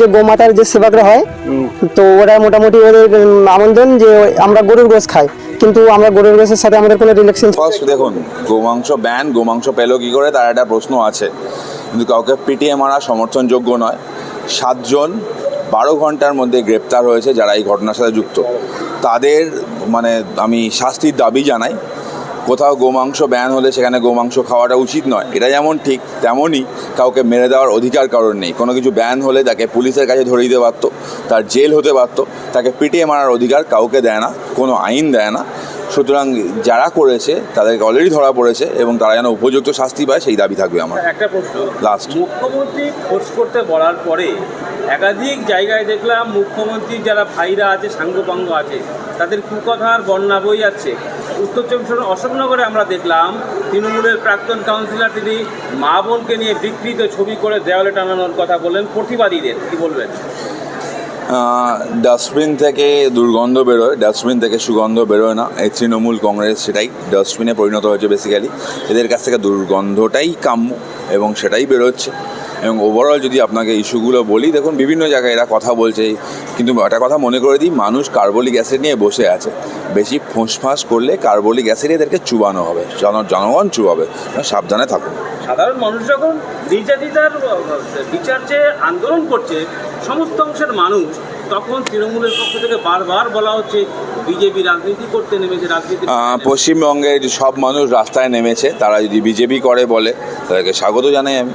যে গোমাতার যে সেবাগ্রা হয় তো ওরা মোটামুটি ওদের আমন্ত্রণ যে আমরা গরুর গোস খাই। কিন্তু আমরা গরুর গোসের সাথে আমাদের কোনো রিলেকশন ফার্স্ট দেখুন গোমাংস ব্যান গোমাংস পেল কি করে? তার একটা প্রশ্ন আছে। কিন্তু কাউকে পিটিয়ে মারা সমর্থনযোগ্য নয়। সাতজন বারো ঘণ্টার মধ্যে গ্রেপ্তার হয়েছে যারা এই ঘটনার সাথে যুক্ত। তাদের মানে আমি শাস্তির দাবি জানাই। কোথাও গোমাংস ব্যান হলে সেখানে গোমাংস খাওয়াটা উচিত নয়। এটা যেমন ঠিক তেমনই কাউকে মেরে দেওয়ার অধিকার কারণ নেই। কোনো কিছু ব্যান হলে তাকে পুলিশের কাছে ধরে দিতে পারতো তার জেল হতে পারতো তাকে পিটিয়ে মারার অধিকার কাউকে দেয় না কোনো আইন দেয় না। সুতরাং যারা করেছে তাদেরকে অলরেডি ধরা পড়েছে এবং তারা যেন উপযুক্ত শাস্তি পায় সেই দাবি থাকবে আমার। একটা প্রশ্ন। Last. মুখ্যমন্ত্রী খোঁজ করতে বলার পরে একাধিক জায়গায় দেখলাম মুখ্যমন্ত্রীর যারা ভাইরা আছে সাঙ্গপাঙ্গ আছে তাদের কুকথার বন্যা বই যাচ্ছে। উত্তর চব্বিশ অশোকনগরে আমরা দেখলাম তৃণমূলের প্রাক্তন কাউন্সিলর তিনি মা বোনকে নিয়ে বিকৃত ছবি করে দেওয়ালে টানানোর কথা বললেন প্রতিবাদীদের, কি বলবেন? ডাস্টবিন থেকে দুর্গন্ধ বেরোয়, ডাস্টবিন থেকে সুগন্ধ বেরোয় না। এই তৃণমূল কংগ্রেস সেটাই, ডাস্টবিনে পরিণত হয়েছে বেসিক্যালি এদের কাছ থেকে দুর্গন্ধটাই কাম্য এবং সেটাই বেরোচ্ছে। এবং ওভারঅল যদি আপনাকে ইস্যুগুলো বলি দেখুন বিভিন্ন জায়গায় এরা কথা বলছে কিন্তু একটা কথা মনে করে দিই মানুষ কার্বলিক অ্যাসিড নিয়ে বসে আছে। বেশি ফোঁসফাঁস করলে কার্বলিক অ্যাসিড এদেরকে চুবানো হবে জন- জনগণ চুবাবে। সাবধানে থাকুন। সাধারণ মানুষ যখন নির্যাতিতার বিচার চেয়ে আন্দোলন করছে সমস্ত অংশের মানুষ তখন তৃণমূলের পক্ষ থেকে বারবার বলা হচ্ছে বিজেপি রাজনীতি করতে নেমেছে রাজনীতি করতে আহ, নেমেছে। পশ্চিমবঙ্গে যে সব মানুষ রাস্তায় নেমেছে তারা যদি বিজেপি করে বলে তাদেরকে স্বাগত জানাই আমি।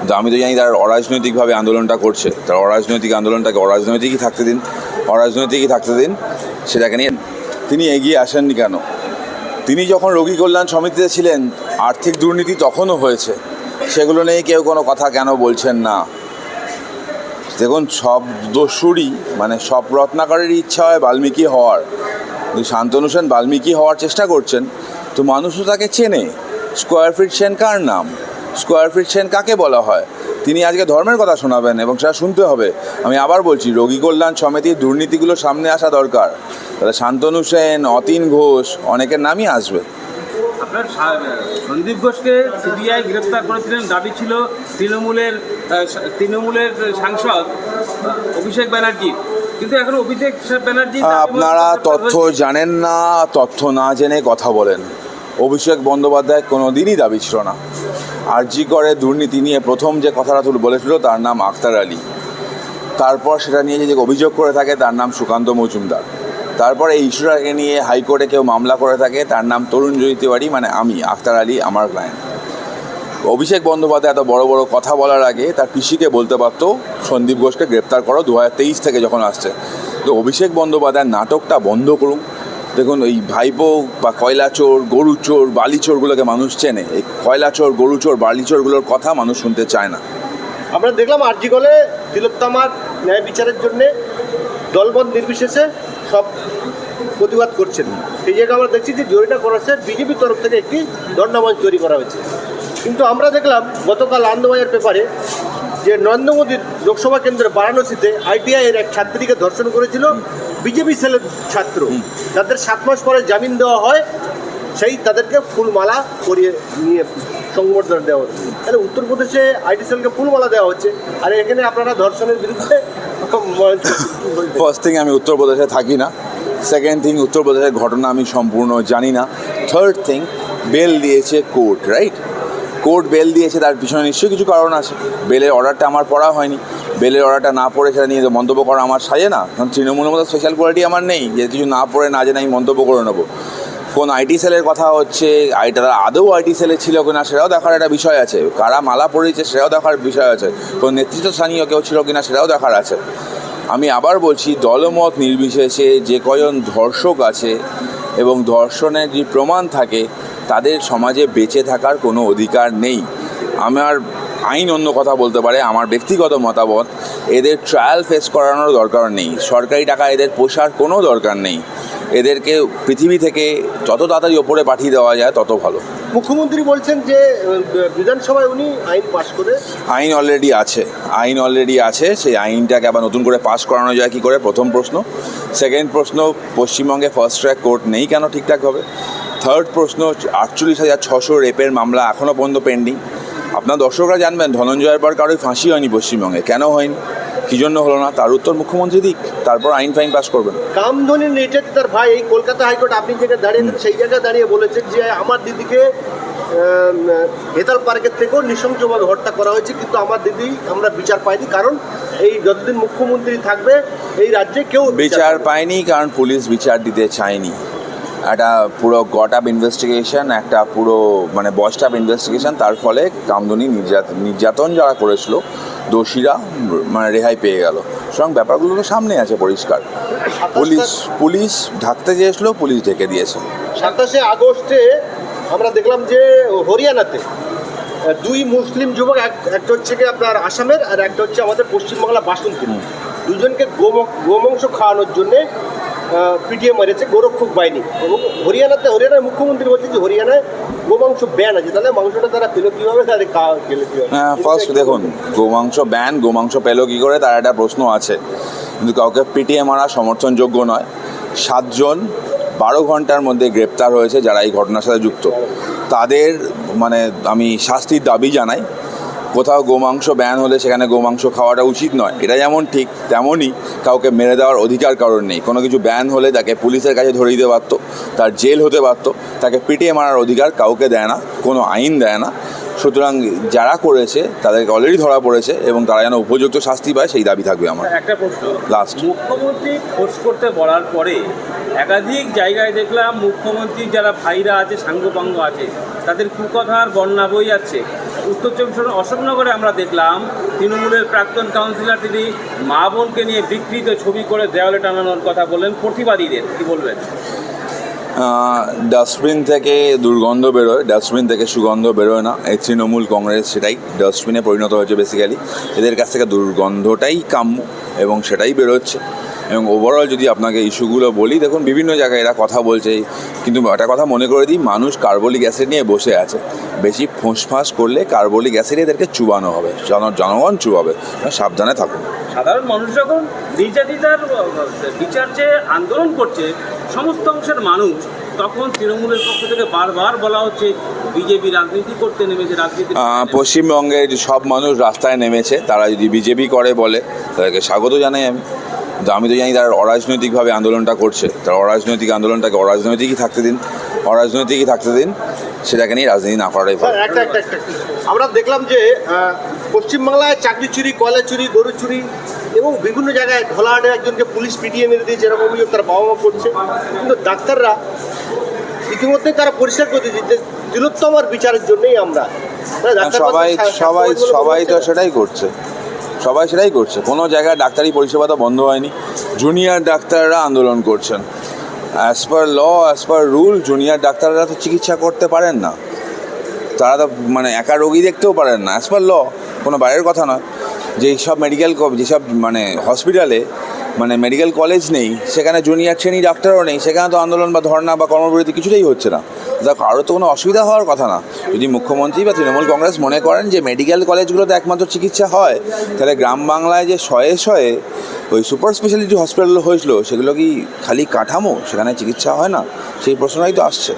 কিন্তু আমি তো জানি তারা অরাজনৈতিকভাবে আন্দোলনটা করছে। তারা অরাজনৈতিক আন্দোলনটাকে অরাজনৈতিকই থাকতে দিন। অরাজনৈতিকই থাকতে দিন, সেটাকে নিয়ে তিনি এগিয়ে আসেননি কেন? তিনি যখন রোগী কল্যাণ সমিতিতে ছিলেন, আর্থিক দুর্নীতি তখনও হয়েছে। সেগুলো নিয়ে কেউ কোনো কথা কেন বলছেন না? দেখুন, সব দস্যুরই মানে সব রত্নাকরেরই ইচ্ছা হয় বাল্মীকি হওয়ার। শান্তনু সেন বাল্মীকি হওয়ার চেষ্টা করছেন। তো মানুষও তাকে চেনে। স্কোয়ার ফিট সেন কার নাম? স্কোয়ার ফিট সেন কাকে বলা হয়? তিনি আজকে ধর্মের কথা শোনাবেন এবং সেটা শুনতে হবে। আমি আবার বলছি রোগী কল্যাণ সমিতির দুর্নীতিগুলো সামনে আসা দরকার। তাহলে শান্তনু সেন অতীন ঘোষ অনেকের নামই আসবে। আপনার সন্দীপ ঘোষকে সিবিআই গ্রেপ্তার করেছিলেন দাবি ছিল তৃণমূলের তৃণমূলের সাংসদ অভিষেক ব্যানার্জি। কিন্তু এখন অভিষেক ব্যানার্জি আপনারা তথ্য জানেন না তথ্য না জেনে কথা বলেন। অভিষেক বন্দ্যোপাধ্যায় কোনো দিনই দাবি ছিল না। আরজি করে দুর্নীতি নিয়ে প্রথম যে কথাটা তুলে বলেছিল, তার নাম আখতার আলী। তারপর সেটা নিয়ে যে অভিযোগ করে থাকে, তার নাম সুকান্ত মজুমদার। তারপর এই ইস্যুটাকে নিয়ে হাইকোর্টে কেউ মামলা করে থাকে, তার নাম তরুণ জয়ী তিওয়ারি মানে আমি, আখতার আলী, আমার ক্লায়েন্ট অভিষেক বন্দ্যোপাধ্যায় এত বড় বড় কথা বলার আগে তার পিসিকে বলতে পারতো, সন্দীপ ঘোষকে গ্রেপ্তার করো, দু হাজার তেইশ থেকে যখন আসছে। তো অভিষেক বন্দ্যোপাধ্যায়ের নাটকটা বন্ধ করুন দেখুন এই ভাইপো বা কয়লা চোর, গরু চোর, বালি চোরগুলোকে মানুষ চেনে। এই কয়লা চোর, গরু চোর, বালি চোরগুলোর কথা মানুষ শুনতে চায় না। আমরা দেখলাম আরজিকলে তিলোত্তমার ন্যায় বিচারের জন্যে দলবদ নির্বিশেষে সব প্রতিবাদ করছেন। সেই জায়গায় আমরা দেখছি যে জরিটা করেছে বিজেপির তরফ থেকে একটি দণ্ডমঞ্চ তৈরি করা হয়েছে। কিন্তু আমরা দেখলাম, গতকাল আনন্দবাজার পেপারে যে নরেন্দ্র মোদীর লোকসভা কেন্দ্রের বারাণসীতে আইটিআই এর এক ছাত্রীকে ধর্ষণ করেছিল বিজেপি সেলের ছাত্র। যাদের সাত মাস পরে জামিন দেওয়া হয় সেই তাদেরকে ফুলমালা করিয়ে নিয়ে সংবর্ধনা দেওয়া হচ্ছে। তাহলে উত্তরপ্রদেশে আইটি সেলকে ফুলমালা দেওয়া হচ্ছে আর এখানে আপনারা ধর্ষণের বিরুদ্ধে ফার্স্ট থিং আমি উত্তরপ্রদেশে থাকি না। সেকেন্ড থিং উত্তরপ্রদেশের ঘটনা আমি সম্পূর্ণ জানি না। থার্ড থিং বেল দিয়েছে কোর্ট রাইট কোর্ট বেল দিয়েছে তার পিছনে নিশ্চয়ই কিছু কারণ আছে। বেলের অর্ডারটা আমার পড়া হয়নি। বেলের অর্ডারটা না পড়ে সেটা নিয়ে মন্তব্য করা আমার সাজে না। কারণ তৃণমূলের মতো স্পেশাল কোয়ালিটি আমার নেই। যে কিছু না পড়ে না জেনে আমি মন্তব্য করে নেব। কোন আইটি সেলের কথা হচ্ছে আইটা আদৌ আইটি সেলে ছিল কিনা সেটাও দেখার একটা বিষয় আছে। কারা মালা পড়েছে সেটাও দেখার বিষয় আছে। কোন নেতৃত্ব স্থানীয় কেউ ছিল কিনা সেটাও দেখার আছে। আমি আবার বলছি, দলমত নির্বিশেষে যে কজন ধর্ষক আছে এবং ধর্ষণের যে প্রমাণ থাকে, তাদের সমাজে বেঁচে থাকার কোনো অধিকার নেই। আমার আইন অন্য কথা বলতে পারে, আমার ব্যক্তিগত মতামত, এদের ট্রায়াল ফেস করানোর দরকার নেই। সরকারি টাকা এদের পোষার কোনো দরকার নেই। এদেরকে পৃথিবী থেকে যত তাড়াতাড়ি ওপরে পাঠিয়ে দেওয়া যায় তত ভালো। মুখ্যমন্ত্রী বলছেন যে বিধানসভায় উনি আইন পাশ করে আইন অলরেডি আছে। আইন অলরেডি আছে। সেই আইনটাকে আবার নতুন করে পাস করানো যায় কি করে? প্রথম প্রশ্ন। সেকেন্ড প্রশ্ন পশ্চিমবঙ্গে ফার্স্ট ট্র্যাক কোর্ট নেই কেন ঠিকঠাকভাবে থার্ড প্রশ্ন আটচল্লিশ হাজার ছশো রেপের মামলা এখনও পর্যন্ত পেন্ডিং আপনার দর্শকরা জানবেন ধনঞ্জয়ের পর কারোই ফাঁসি হয়নি পশ্চিমবঙ্গে। কেন হয়নি? কী জন্য হলো না? তার উত্তর মুখ্যমন্ত্রী দিক তারপর আইন ফাইন পাস করবেন কামধনি তার ভাই এই কলকাতা হাইকোর্ট আপনি যেখানে দাঁড়িয়ে সেই জায়গায় দাঁড়িয়ে বলেছেন যে আমার দিদিকে হেতাল পার্কের থেকেও নৃশংসভাবে হত্যা করা হয়েছে কিন্তু আমার দিদি আমরা বিচার পাইনি কারণ এই যতদিন মুখ্যমন্ত্রী থাকবে এই রাজ্যে কেউ বিচার পায়নি কারণ পুলিশ বিচার দিতে চায়নি। একটা পুরো গট আপ ইনভেস্টিগেশন একটা পুরো মানে বস্ট আপ ইনভেস্টিগেশন তার ফলে কামদুনি নির্যাতন নির্যাতন যারা করেছিল দোষীরা মানে রেহাই পেয়ে গেল। সুতরাং ব্যাপারগুলো তো সামনে আছে পরিষ্কার। পুলিশ পুলিশ ঢাকতে চেয়েছিল পুলিশ ঢেকে দিয়েছে। সাতাশে আগস্টে আমরা দেখলাম যে হরিয়ানাতে দুই মুসলিম যুবক এক- একটা হচ্ছে কি আপনার আসামের আর একটা হচ্ছে আমাদের পশ্চিমবাংলা বাসন্তী। দুজনকে গোম- গোমাংস খাওয়ানোর জন্যে পিটিএ মেরেছে গোরক্ষক বাহিনী এবং হরিয়ানাতে হরিয়ানার মুখ্যমন্ত্রী বলছে যে হরিয়ানায় গোমাংস ব্যান আছে। তাহলে মাংসটা তারা পেল কীভাবে? তাদের খাওয়া খেলে কীভাবে? হ্যাঁ ফার্স্ট দেখুন গোমাংস ব্যান গোমাংস পেল কী করে? তার একটা প্রশ্ন আছে। কিন্তু কাউকে পিটিয়ে মারা সমর্থনযোগ্য নয়। সাতজন বারো ঘণ্টার মধ্যে গ্রেপ্তার হয়েছে যারা এই ঘটনার সাথে যুক্ত। তাদের মানে আমি শাস্তির দাবি জানাই। কোথাও গোমাংস ব্যান হলে সেখানে গোমাংস খাওয়াটা উচিত নয়। এটা যেমন ঠিক তেমনই কাউকে মেরে দেওয়ার অধিকার কারণ নেই। কোনো কিছু ব্যান হলে তাকে পুলিশের কাছে ধরে দিতে পারতো তার জেল হতে পারতো তাকে পিটিয়ে মারার অধিকার কাউকে দেয় না কোনো আইন দেয় না। সুতরাং যারা করেছে তাদেরকে অলরেডি ধরা পড়েছে এবং তারা যেন উপযুক্ত শাস্তি পায় সেই দাবি থাকবে আমার। একটা প্রশ্ন। লাস্ট মুখ্যমন্ত্রী খোঁজ করতে বলার পরে একাধিক জায়গায় দেখলাম মুখ্যমন্ত্রীর যারা ভাইরা আছে সাঙ্গপাঙ্গ আছে তাদের কুকথার বন্যা বই যাচ্ছে উত্তর চব্বিশ অশোকনগরে আমরা দেখলাম, তৃণমূলের প্রাক্তন কাউন্সিলর তিনি মা বোনকে নিয়ে বিকৃত ছবি করে দেওয়ালে টানানোর কথা বললেন। প্রতিবাদীদের, কি বলবেন? ডাস্টবিন থেকে দুর্গন্ধ বেরোয়, ডাস্টবিন থেকে সুগন্ধ বেরোয় না। এই তৃণমূল কংগ্রেস সেটাই, ডাস্টবিনে পরিণত হয়েছে বেসিক্যালি এদের কাছ থেকে দুর্গন্ধটাই কাম্য এবং সেটাই বেরোচ্ছে। এবং ওভারঅল যদি আপনাকে ইস্যুগুলো বলি দেখুন বিভিন্ন জায়গায় এরা কথা বলছে কিন্তু একটা কথা মনে করে দিই মানুষ কার্বলিক অ্যাসিড নিয়ে বসে আছে। বেশি ফোঁসফাঁস করলে কার্বলিক অ্যাসিড এদেরকে চুবানো হবে জন- জনগণ চুবাবে সাবধানে থাকুন। সাধারণ মানুষ যখন নির্যাতিতার বিচার চেয়ে আন্দোলন করছে সমস্ত অংশের মানুষ তখন তৃণমূলের পক্ষ থেকে বারবার বলা হচ্ছে বিজেপি রাজনীতি করতে নেমেছে রাজনীতি পশ্চিমবঙ্গের সব মানুষ রাস্তায় নেমেছে তারা যদি বিজেপি করে বলে তাদেরকে স্বাগত জানাই আমি। কিন্তু আমি তো জানি তারা অরাজনৈতিকভাবে আন্দোলনটা করছে। তারা অরাজনৈতিক আন্দোলনটাকে অরাজনৈতিকই থাকতে দিন। অরাজনৈতিকই থাকতে দিন সেটাকে নিয়ে রাজনীতি না করাই ভালো। আমরা দেখলাম যে পশ্চিমবাংলায় চাকরি চুরি কয়লা চুরি গরু চুরি এবং বিভিন্ন জায়গায় ধলাহাটে একজনকে পুলিশ পিটিয়ে মেরে দিয়েছে এরকম অভিযোগ তার বাবা মা করছে। কিন্তু ডাক্তাররা ইতিমধ্যে তারা পরিষ্কার করে দিয়েছে যে তিলোত্তমার বিচারের জন্যই আমরা। ডাক্তার সবাই সবাই সবাই তো সেটাই করছে। সবাই সেটাই করছে। কোনো জায়গায় ডাক্তারি পরিষেবা তো বন্ধ হয়নি। জুনিয়র ডাক্তাররা আন্দোলন করছেন। As per law as per rule junior ডাক্তাররা তো চিকিৎসা করতে পারেন না। তারা তো মানে একা রোগী দেখতেও পারেন না। অ্যাজ পার ল কোনো বাইরের কথা নয়। যেই সব মেডিকেল যেসব মানে হসপিটালে মানে মেডিকেল কলেজ নেই, সেখানে জুনিয়র শ্রেণি ডাক্তারও নেই, সেখানে তো আন্দোলন বা ধর্না বা কর্মবিরতি কিছুতেই হচ্ছে না। তা কারোর তো কোনো অসুবিধা হওয়ার কথা না। যদি মুখ্যমন্ত্রী বা তৃণমূল কংগ্রেস মনে করেন যে মেডিকেল কলেজগুলোতে একমাত্র চিকিৎসা হয়, তাহলে গ্রাম বাংলায় যে শয়ে শয়ে ওই সুপার স্পেশালিটি হসপিটাল হয়েছিল, সেগুলো কি খালি কাঠামো? সেখানে চিকিৎসা হয় না? সেই প্রশ্নটাই তো আসছে।